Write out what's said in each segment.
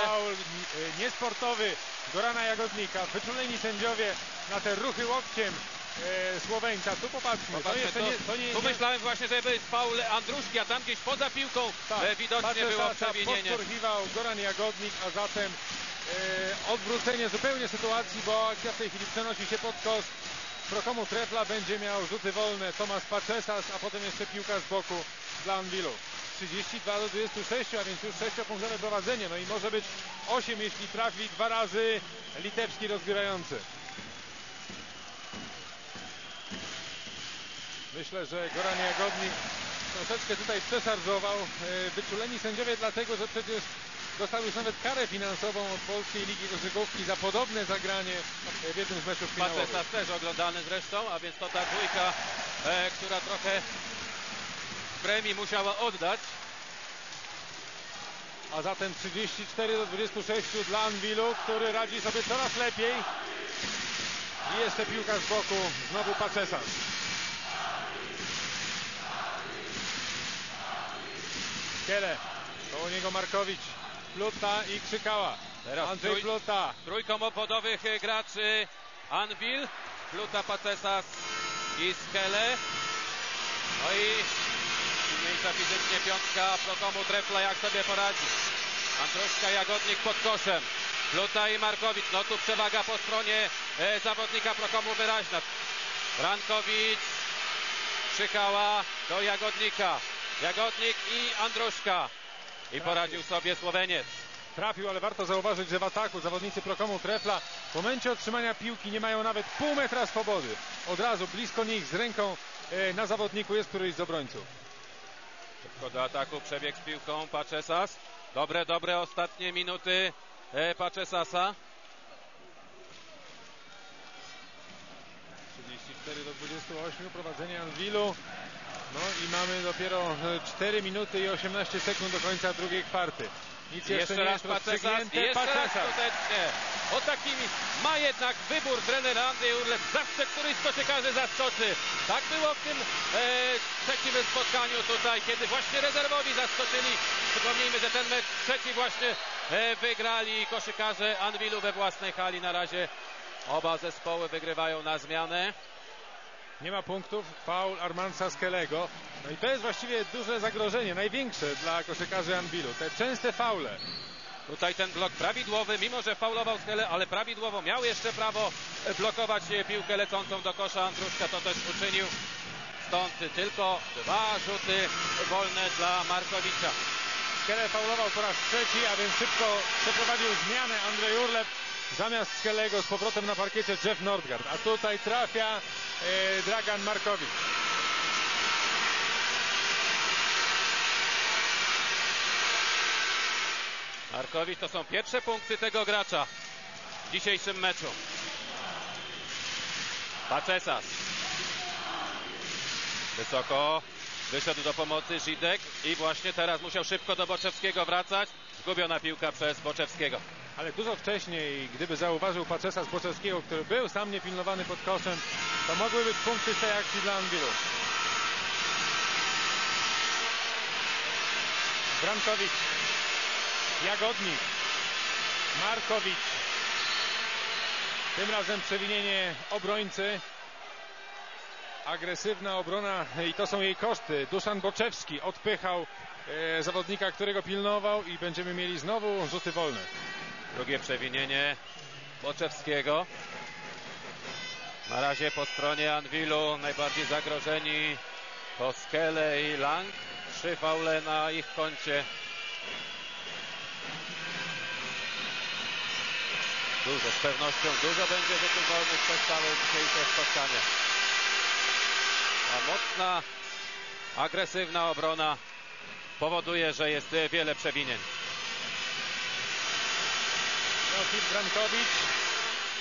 Faul e, niesportowy Gorana Jagodnika. Wyczuleni sędziowie na te ruchy łokciem e, Słoweńca. Tu popatrzmy. To Popatrzmy, jeszcze to, nie, to nie, tu nie, myślałem właśnie, że jest faul Andruszki, a tam gdzieś poza piłką tak, e, widocznie Patrzę, było Sasa przewinienie. podporchiwał Goran Jagodnik, a zatem e, odwrócenie zupełnie sytuacji, bo akcja w tej chwili przenosi się pod kosz. Prokomu Trefla będzie miał rzuty wolne Tomasz Paczesas, a potem jeszcze piłka z boku dla Anwilu. 32 do 26, a więc już 6-punktowe prowadzenie. No i może być 8, jeśli trafi dwa razy litewski rozgrywający. Myślę, że Goran Jagodnik troszeczkę tutaj przeszarżował. E, Wyczuleni sędziowie dlatego, że przecież dostał już nawet karę finansową od Polskiej Ligi Koszykówki za podobne zagranie e, w jednym z meczów finałowych. Patesas też oglądany zresztą, a więc to ta dwójka, e, która trochę premii musiała oddać. A zatem 34 do 26 dla Anwilu, który radzi sobie coraz lepiej. I jeszcze piłka z boku, znowu Paczesas. Kiele, koło niego Markowicz, Pluta i Krzykała. Teraz Andrzej trój- Pluta. Trójką e, graczy Anvil, Pluta Patesas i Skele. No i silniejsza fizycznie piątka Prokomu Trefla jak sobie poradzi. Andruszka Jagodnik pod koszem. Pluta i Markowicz. No tu przewaga po stronie e, zawodnika Prokomu wyraźna. Brankowicz Krzykała do Jagodnika. Jagodnik i Andruszka. I poradził sobie Słoweniec. Trafił, ale warto zauważyć, że w ataku zawodnicy Prokomu Trefla w momencie otrzymania piłki nie mają nawet pół metra swobody. Od razu blisko nich z ręką e, na zawodniku jest któryś z obrońców. Szybko do ataku przebieg z piłką Paczesas. Dobre, dobre ostatnie minuty e, Paczesasa. 34 do 28 prowadzenie Anwilu. No i mamy dopiero e, 4 minuty i 18 sekund do końca drugiej kwarty. Nic jeszcze, Jeszcze nie raz jest. Jeszcze raz skutecznie. O takimi ma jednak wybór trener Andrzej Urlep. Zawsze któryś z koszykarzy zaskoczy. Tak było w tym e, trzecim spotkaniu tutaj, kiedy właśnie rezerwowi zaskoczyli. Przypomnijmy, że ten mecz trzeci właśnie e, wygrali koszykarze Anwilu we własnej hali. Na razie oba zespoły wygrywają na zmianę. Nie ma punktów, faul Armansa Skelego. No i to jest właściwie duże zagrożenie, największe dla koszykarzy Anwilu. Te częste faule. Tutaj ten blok prawidłowy, mimo że faulował Skele, ale prawidłowo miał jeszcze prawo blokować piłkę lecącą do kosza. Andruszka to też uczynił. Stąd tylko dwa rzuty wolne dla Markowicza. Skele faulował po raz trzeci, a więc szybko przeprowadził zmianę Andrzej Urlep. Zamiast Skelego z powrotem na parkiecie Jeff Nordgard. A tutaj trafia e, Dragan Markowicz. Markowicz to są pierwsze punkty tego gracza w dzisiejszym meczu. Paczesas. Wysoko wyszedł do pomocy Żidek i właśnie teraz musiał szybko do Boczewskiego wracać. Zgubiona piłka przez Boczewskiego. Ale dużo wcześniej, gdyby zauważył Paczesa z Boczewskiego, który był sam niepilnowany pod koszem, to mogły być punkty z tej akcji dla Anwilu. Brankowicz, Jagodnik, Markowicz. Tym razem przewinienie obrońcy. Agresywna obrona i to są jej koszty. Duszan Boczewski odpychał e, zawodnika, którego pilnował i będziemy mieli znowu rzuty wolne. Drugie przewinienie Boczewskiego. Na razie po stronie Anwilu najbardziej zagrożeni to Skele i Lang. Trzy faule na ich koncie. Dużo, z pewnością dużo będzie rzutów wolnych przez całe dzisiejsze spotkanie. A mocna, agresywna obrona powoduje, że jest e, wiele przewinień. Josip Brankowicz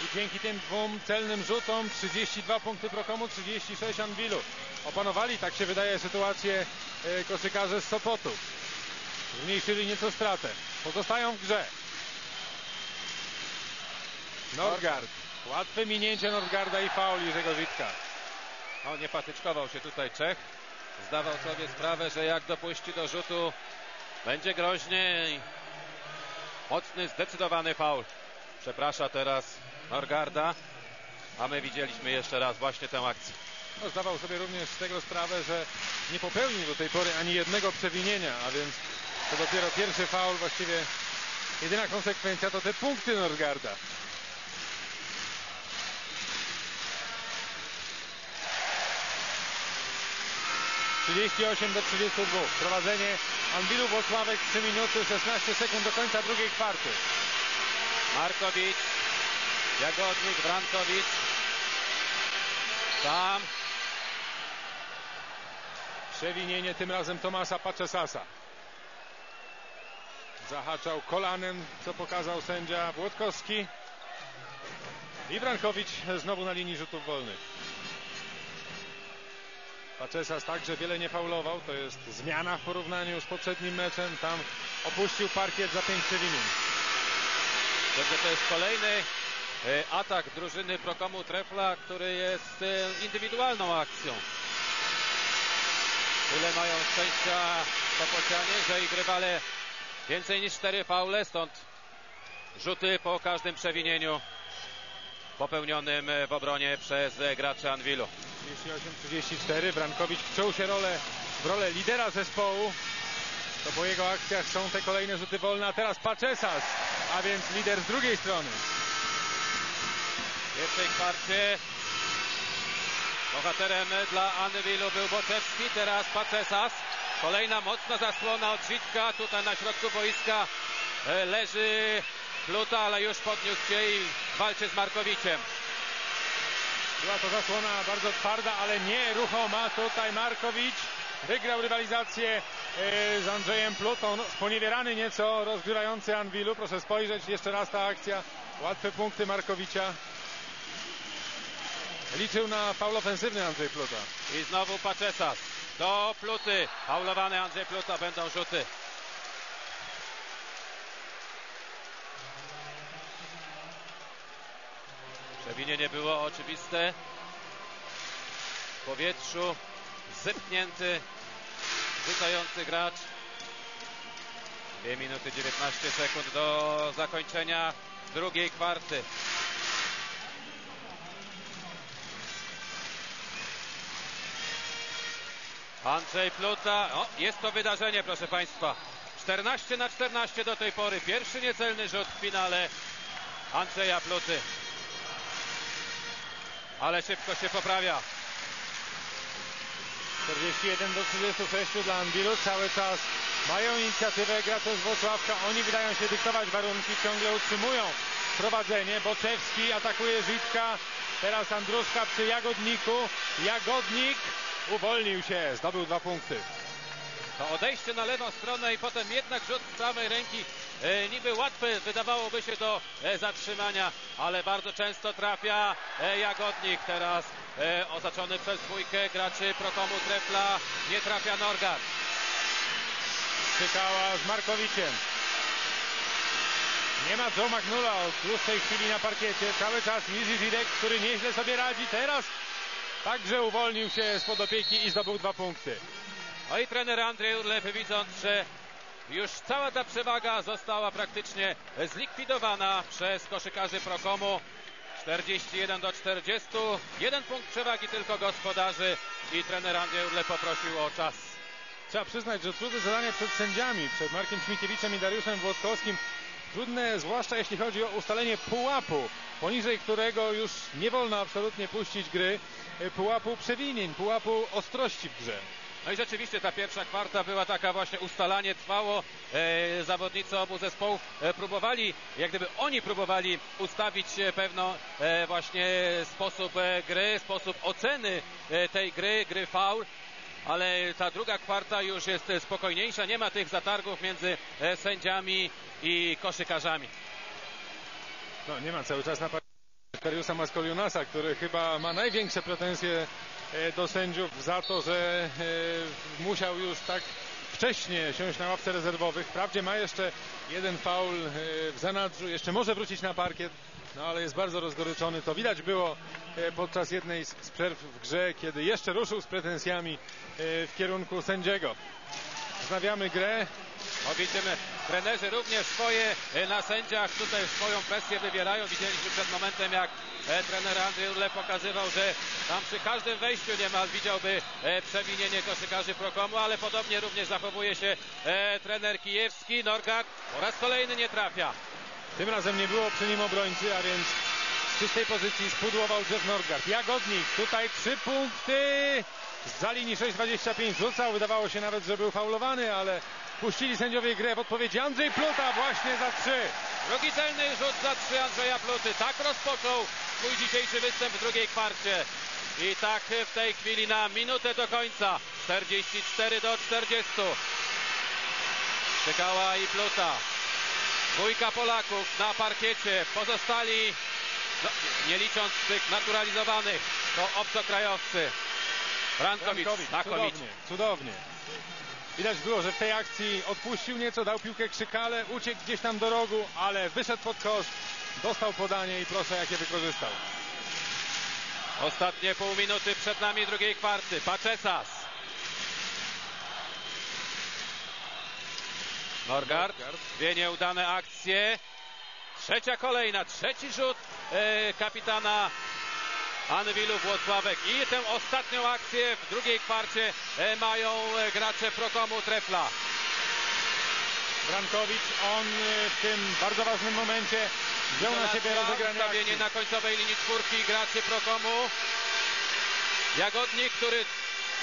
i dzięki tym dwóm celnym rzutom 32 punkty Prokomu, 36 Anwilu. Opanowali, tak się wydaje, sytuację e, koszykarze z Sopotu. Zmniejszyli nieco stratę. Pozostają w grze. Nordgard. Łatwe minięcie Nordgarda i faul Jerzego Żydka. No, nie patyczkował się tutaj Czech. Zdawał sobie sprawę, że jak dopuści do rzutu będzie groźnie. Mocny, zdecydowany faul. Przeprasza teraz Norgarda, a my widzieliśmy jeszcze raz właśnie tę akcję. No, zdawał sobie również z tego sprawę, że nie popełnił do tej pory ani jednego przewinienia, a więc to dopiero pierwszy faul, właściwie jedyna konsekwencja to te punkty Norgarda. ...38 do 32. Prowadzenie Anwilu Włocławek 3 minuty 16 sekund do końca drugiej kwarty. Markowicz, Jagodnik, Brankowicz. Tam Przewinienie tym razem Tomasa Paczesasa. Zahaczał kolanem, co pokazał sędzia Włodkowski. I Brankowicz znowu na linii rzutów wolnych. Paczesas także wiele nie faulował. To jest zmiana w porównaniu z poprzednim meczem. Tam opuścił parkiet za pięć przewinień. Także to jest kolejny e, atak drużyny Prokomu Trefla, który jest e, indywidualną akcją. Tyle mają szczęścia Sopocianie, że ich rywale więcej niż cztery faule, stąd rzuty po każdym przewinieniu popełnionym w obronie przez graczy Anwilu. 38-34. Brankowicz wciął się rolę, w rolę lidera zespołu. To po jego akcjach są te kolejne rzuty wolne, a teraz Paczesas, a więc lider z drugiej strony. W pierwszej kwarcie bohaterem dla Anwilu był Boczewski, teraz Paczesas. Kolejna mocna zasłona od Zitka, tutaj na środku boiska e, leży Pluta, ale już podniósł się i walczy z Markowiciem. Była to zasłona bardzo twarda, ale nie ruchoma. Tutaj Markowicz wygrał rywalizację e, z Andrzejem Plutą. No, sponiewierany nieco rozgrywający Anwilu. Proszę spojrzeć jeszcze raz ta akcja. Łatwe punkty Markowicza. Liczył na faul ofensywny Andrzej Pluta. I znowu Paczesas. Do Pluty. Faulowany Andrzej Pluta. Będą rzuty. Przewinienie było oczywiste. W powietrzu zepchnięty, rzucający gracz. 2 minuty 19 sekund do zakończenia drugiej kwarty. Andrzej Pluta. O, jest to wydarzenie, proszę Państwa. 14 na 14 do tej pory. Pierwszy niecelny rzut w finale Andrzeja Pluty. Ale szybko się poprawia. 41 do 36 dla Anwilu. Cały czas mają inicjatywę gracze z Włocławka. Oni wydają się dyktować warunki, ciągle utrzymują prowadzenie. Boczewski atakuje Żytka. Teraz Andruszka przy Jagodniku. Jagodnik uwolnił się, zdobył dwa punkty. To odejście na lewą stronę i potem jednak rzut z prawej ręki. E, niby łatwy wydawałoby się do e, zatrzymania, ale bardzo często trafia e, Jagodnik. Teraz e, osaczony przez dwójkę graczy Prokomu Trefla. Nie trafia Norgard. Czekała z Markowiciem. Nie ma Joe Magnula od dłuższej chwili na parkiecie. Cały czas Jiří Żidek, który nieźle sobie radzi. Teraz także uwolnił się spod opieki i zdobył dwa punkty. No i trener Andrzej Urlep widząc, że już cała ta przewaga została praktycznie zlikwidowana przez koszykarzy Prokomu. 41 do 40. Jeden punkt przewagi tylko gospodarzy i trener Andrzej Urlep poprosił o czas. Trzeba przyznać, że trudne zadanie przed sędziami, przed Markiem Śmiekiewiczem i Dariuszem Włodkowskim. Trudne, zwłaszcza jeśli chodzi o ustalenie pułapu, poniżej którego już nie wolno absolutnie puścić gry, pułapu przewinień, pułapu ostrości w grze. No i rzeczywiście ta pierwsza kwarta była taka właśnie ustalanie trwało. E, zawodnicy obu zespołów e, próbowali, jak gdyby oni próbowali ustawić pewną e, właśnie sposób e, gry, sposób oceny e, tej gry, gry faul. Ale ta druga kwarta już jest spokojniejsza, nie ma tych zatargów między sędziami i koszykarzami. No nie ma cały czas na Kariusa Maskolionasa, który chyba ma największe pretensje do sędziów za to, że e, musiał już tak wcześnie siąść na ławce rezerwowych. Wprawdzie ma jeszcze jeden faul e, w zanadrzu, jeszcze może wrócić na parkiet, no ale jest bardzo rozgoryczony. To widać było podczas jednej z przerw w grze, kiedy jeszcze ruszył z pretensjami w kierunku sędziego. Wznawiamy grę. No widzimy, trenerzy również swoje e, na sędziach tutaj swoją presję wywierają. Widzieliśmy przed momentem, jak e, trener Andrzej Urle pokazywał, że tam przy każdym wejściu niemal widziałby e, przewinienie koszykarzy Prokomu, ale podobnie również zachowuje się trener Kijewski. Norgard po raz kolejny nie trafia. Tym razem nie było przy nim obrońcy, a więc z czystej pozycji spudłował Jeff Nordgard. Jagodnik, tutaj trzy punkty. Za linii 6.25 rzucał, wydawało się nawet, że był faulowany, ale puścili sędziowie grę w odpowiedzi. Andrzej Pluta właśnie za trzy. Drugi celny rzut za trzy Andrzeja Pluty. Tak rozpoczął swój dzisiejszy występ w drugiej kwarcie. I tak w tej chwili na minutę do końca. 44 do 40. Czekała i Pluta. Dwójka Polaków na parkiecie. Pozostali, no, nie licząc tych naturalizowanych, to obcokrajowcy. Brankowicz, znakomicie. cudownie, cudownie. Widać było, że w tej akcji odpuścił nieco, dał piłkę Krzykale, uciekł gdzieś tam do rogu, ale wyszedł pod kosz, dostał podanie i proszę jakie wykorzystał. Ostatnie pół minuty przed nami drugiej kwarty. Paczesas. Norgard. Dwie nieudane akcje. Trzecia kolejna, trzeci rzut e, kapitana Anwilu Włocławek. I tę ostatnią akcję w drugiej kwarcie e, mają e, gracze Prokomu Trefla. Brankowicz, on y, w tym bardzo ważnym momencie wziął na siebie rozegranie akcji. Na końcowej linii czwórki graczy Prokomu. Jagodnik, który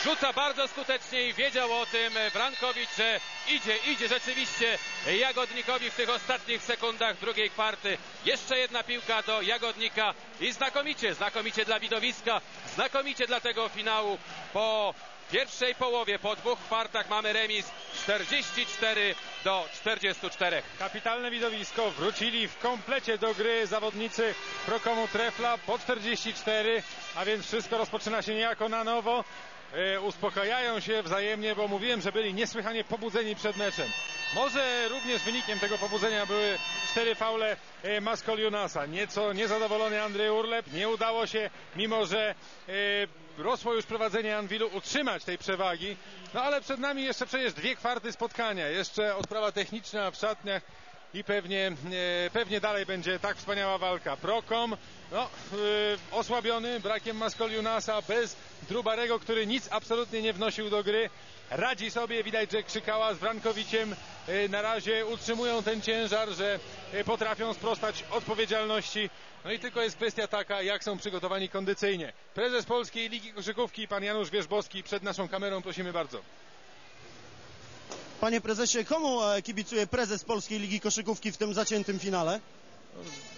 rzuca bardzo skutecznie i wiedział o tym Brankowicz, że idzie, idzie rzeczywiście Jagodnikowi w tych ostatnich sekundach drugiej kwarty. Jeszcze jedna piłka do Jagodnika i znakomicie, znakomicie dla widowiska, znakomicie dla tego finału. Po pierwszej połowie, po dwóch kwartach mamy remis 44 do 44. Kapitalne widowisko, wrócili w komplecie do gry zawodnicy Prokomu Trefla po 44, a więc wszystko rozpoczyna się niejako na nowo. E, uspokajają się wzajemnie, bo mówiłem, że byli niesłychanie pobudzeni przed meczem. Może również wynikiem tego pobudzenia były cztery faule e, Maskoliunasa. Nieco niezadowolony Andrzej Urlep. Nie udało się, mimo że e, rosło już prowadzenie Anwilu, utrzymać tej przewagi. No ale przed nami jeszcze przecież dwie kwarty spotkania. Jeszcze odprawa techniczna w szatniach i pewnie, e, pewnie dalej będzie tak wspaniała walka. Prokom no, e, osłabiony brakiem Maskoliunasa, bez Drubarego, który nic absolutnie nie wnosił do gry. Radzi sobie, widać, że Krzykała z Brankowiciem e, na razie utrzymują ten ciężar, że potrafią sprostać odpowiedzialności. No i tylko jest kwestia taka, jak są przygotowani kondycyjnie. Prezes Polskiej Ligi Koszykówki, pan Janusz Wierzbowski, przed naszą kamerą, prosimy bardzo. Panie prezesie, komu e, kibicuje prezes Polskiej Ligi Koszykówki w tym zaciętym finale?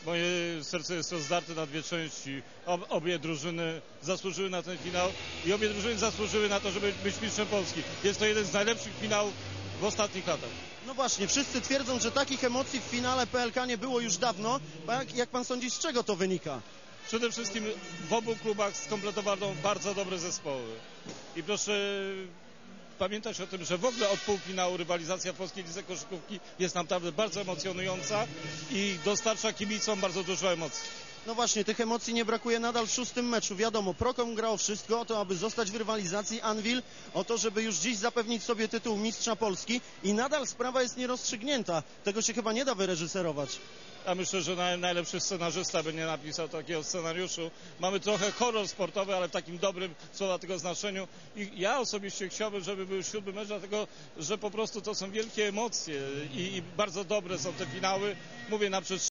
Moje serce jest rozdarte na dwie części. Ob, obie drużyny zasłużyły na ten finał i obie drużyny zasłużyły na to, żeby być mistrzem Polski. Jest to jeden z najlepszych finałów w ostatnich latach. No właśnie, wszyscy twierdzą, że takich emocji w finale PLK nie było już dawno. Jak, jak pan sądzi, z czego to wynika? Przede wszystkim w obu klubach skompletowano bardzo dobre zespoły. I proszę pamiętać o tym, że w ogóle od półfinału rywalizacja polskiej lidze koszykówki jest naprawdę bardzo emocjonująca i dostarcza kibicom bardzo dużo emocji. No właśnie, tych emocji nie brakuje nadal w szóstym meczu. Wiadomo, Prokom grał wszystko o to, aby zostać w rywalizacji Anvil, o to, żeby już dziś zapewnić sobie tytuł mistrza Polski i nadal sprawa jest nierozstrzygnięta. Tego się chyba nie da wyreżyserować. Ja myślę, że naj, najlepszy scenarzysta by nie napisał takiego scenariuszu. Mamy trochę horror sportowy, ale w takim dobrym słowa tego znaczeniu. I ja osobiście chciałbym, żeby był siódmy mecz, dlatego że po prostu to są wielkie emocje i, i bardzo dobre są te finały. Mówię na przykład